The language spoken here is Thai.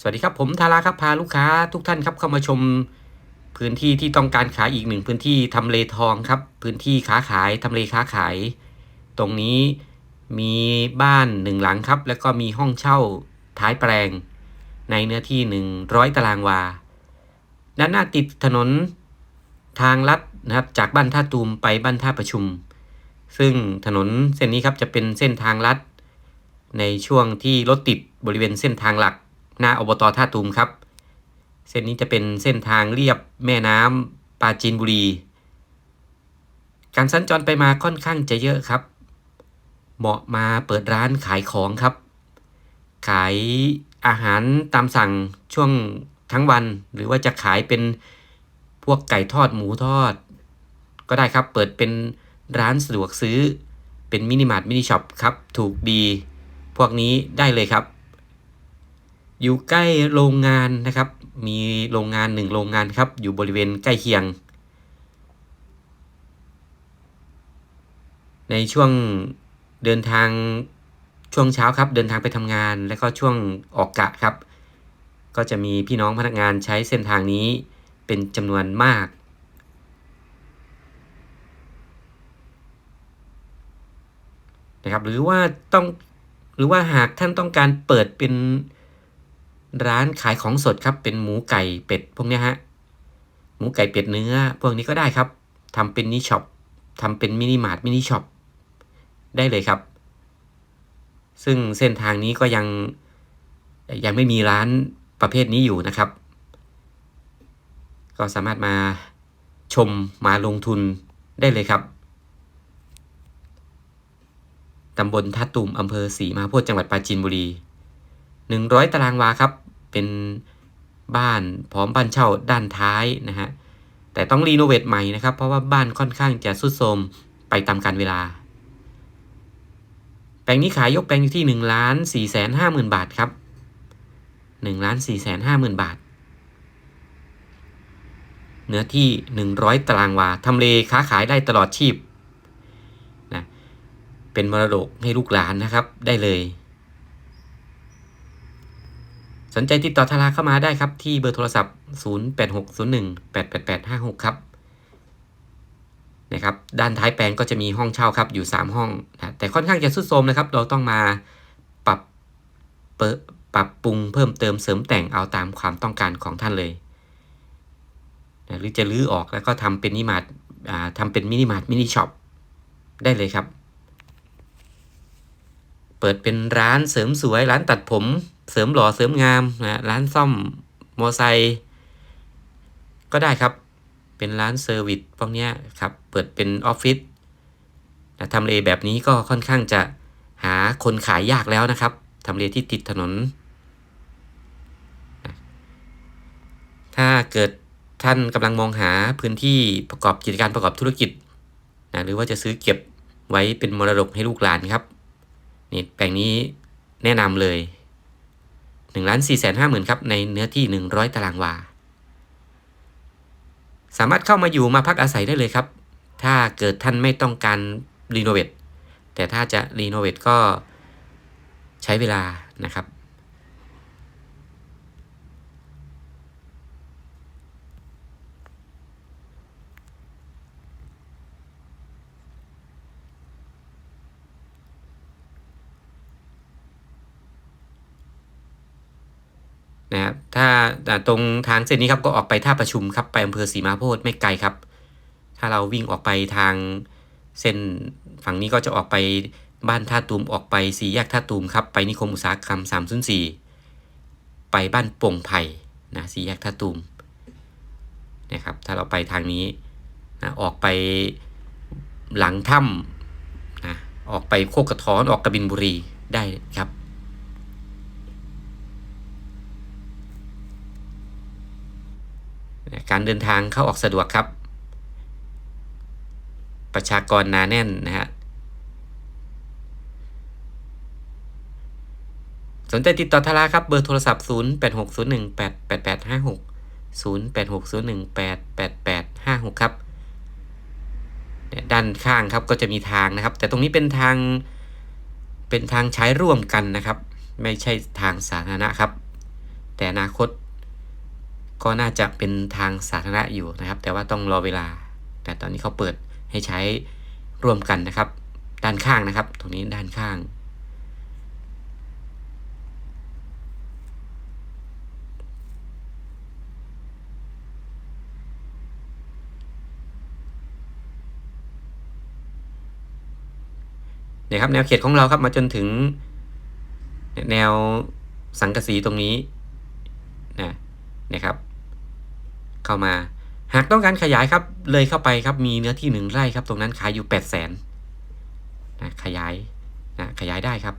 สวัสดีครับผมทาราครับพาลูกค้าทุกท่านครับเข้ามาชมพื้นที่ที่ต้องการขายอีกหนึ่งพื้นที่ทำเลทองครับ พื้นที่ค้าขายทำเลค้าขาย ตรงนี้มีบ้านหนึ่งหลังครับ แล้วก็มีห้องเช่าท้ายแปลง ในเนื้อที่ 100 ตารางวา ด้านหน้าติดถนนทางลัดนะครับจากบ้านท่าตูมไปบ้านท่าประชุม ซึ่งถนนเส้นนี้ครับจะเป็นเส้นทางลัด ในช่วงที่รถติดบริเวณเส้นทางหลัก หน้าอบตท่าตูมครับ เส้นนี้จะเป็นเส้นทางเรียบแม่น้ำปราจีนบุรี การสัญจรไปมาค่อนข้างจะเยอะครับ เหมาะมาเปิดร้านขายของครับ ขายอาหารตามสั่งช่วงทั้งวัน หรือว่าจะขายเป็นพวกไก่ทอดหมูทอด ก็ได้ครับเปิดเป็นร้านสะดวกซื้อเป็นมินิมาร์ทมินิช็อปครับ ถูกดี พวกนี้ได้เลยครับ อยู่ใกล้โรงงานนะครับ มีโรงงานหนึ่งโรงงานครับ อยู่บริเวณใกล้เคียง ในช่วงเดินทางช่วงเช้าครับ เดินทางไปทำงานแล้วก็ช่วงออกกะครับ ก็จะมีพี่น้องพนักงานใช้เส้นทางนี้เป็นจำนวนมากนะครับหรือว่าต้องหรือว่าหากท่านต้องการเปิดเป็น ร้านขายของสดครับเป็นหมูไก่เป็ดพวกนี้ฮะหมูไก่เป็ดเนื้อ พวกนี้ก็ได้ครับทำเป็นนิช็อปทำเป็นมินิมาร์ทมินิช็อปได้เลยครับ ซึ่งเส้นทางนี้ก็ยังยังไม่มีร้านประเภทนี้อยู่นะครับ ก็สามารถมาชมมาลงทุนได้เลยครับตำบลท่าตูมอำเภอศรีมาโพธิ์จังหวัดปราจีนบุรี 100 ตารางวาครับ เป็นบ้านพร้อมบ้านเช่าด้านท้ายนะฮะ แต่ต้องรีโนเวทใหม่นะครับ เพราะว่าบ้านค่อนข้างจะสุดโทรมไปตามกาลเวลา แปลงนี้ขายยกแปลงอยู่ที่1ล้าน4แสน5หมื่นบาทครับ1ล้าน4แสน5หมื่นบาท เนื้อที่ 100 ตารางวาทำเลค้าขายได้ตลอดชีพนะเป็นมรดกให้ลูกหลานนะครับได้เลย ส นใจติดต่อทาราเข้ามาได้ครับ ที่เบอร์โทรศัพท์ 0860188856 ครับนะครับด้านท้ายแปลงก็จะมีห้องเช่าครับอยู่ 3 ห้องนะแต่ค่อนข้างจะสุดโทรมนะครับ เราต้องมาปรับปปรับปรุงเพิ่มเติมเสริมแต่งเอาตามความต้องการของท่านเลยนะหรือจะรื้อออกแล้วก็ทำเป็นนิมาร์ททำเป็นมินิมาร์ทมินิช็อปได้เลยครับ เปิดเป็นร้านเสริมสวยร้านตัดผม เสริมหล่อเสริมงามนะร้านซ่อมมอไซค์ก็ได้ครับ เป็นร้านเซอร์วิสพวกนี้ครับ เปิดเป็นออฟฟิศนะทำเลแบบนี้ก็ค่อนข้างจะหาคนขายยากแล้วนะครับทำเลที่ติดถนนนะถ้าเกิดท่านกำลังมองหาพื้นที่ประกอบกิจการประกอบธุรกิจนะหรือว่าจะซื้อเก็บไว้เป็นมรดกให้ลูกหลานครับนี่แปลงนี้แนะนำเลย 1ล้าน4แสนห้าหมื่นครับในเนื้อที่ 100 ตารางวา สามารถเข้ามาอยู่มาพักอาศัยได้เลยครับ ถ้าเกิดท่านไม่ต้องการรีโนเวทแต่ถ้าจะรีโนเวทก็ใช้เวลานะครับ นะครับถ้าตรงทางเส้นนี้ครับก็ออกไปท่าประชุมครับไปอำเภอศรีมาโพธิ์ไม่ไกลครับ ถ้าเราวิ่งออกไปทางเส้นฝั่งนี้ก็จะออกไปบ้านท่าตูมออกไปสี่แยกท่าตูมครับไปนิคมอุตสาหกรรมสามศูนย์สี่ไปบ้านโป่งไผ่นะสี่แยกท่าตูมนะครับถ้าเราไปทางนี้นะออกไปหลังถ้ำนะออกไปโคกกระท้อนออกกระบินบุรีได้ครับ การเดินทางเข้าออกสะดวกครับ ประชากรหนาแน่นนะฮะสนใจติดต่อทาราครับ เบอร์โทรศัพท์ 0 8 6 0 1 8 8 8 5 6 0 8 6 0 1 8 8 8 5 6 ครับ ด้านข้างครับก็จะมีทางนะครับ แต่ตรงนี้เป็นทางเป็นทางใช้ร่วมกันนะครับ ไม่ใช่ทางสาธารณะครับ แต่อนาคต ก็น่าจะเป็นทางสาธารณะอยู่นะครับ แต่ว่าต้องรอเวลา แต่ตอนนี้เขาเปิดให้ใช้ร่วมกันนะครับ ด้านข้างนะครับ ตรงนี้ด้านข้าง เนี่ยครับแนวเขตของเราครับมาจนถึง แนวสังกะสีตรงนี้นะนะครับ เข้ามา หากต้องการขยายครับเลยเข้าไปครับมีเนื้อที่หนึ่งไร่ครับ ตรงนั้นขายอยู่แปดแสนนะขยายนะขยายได้ครับ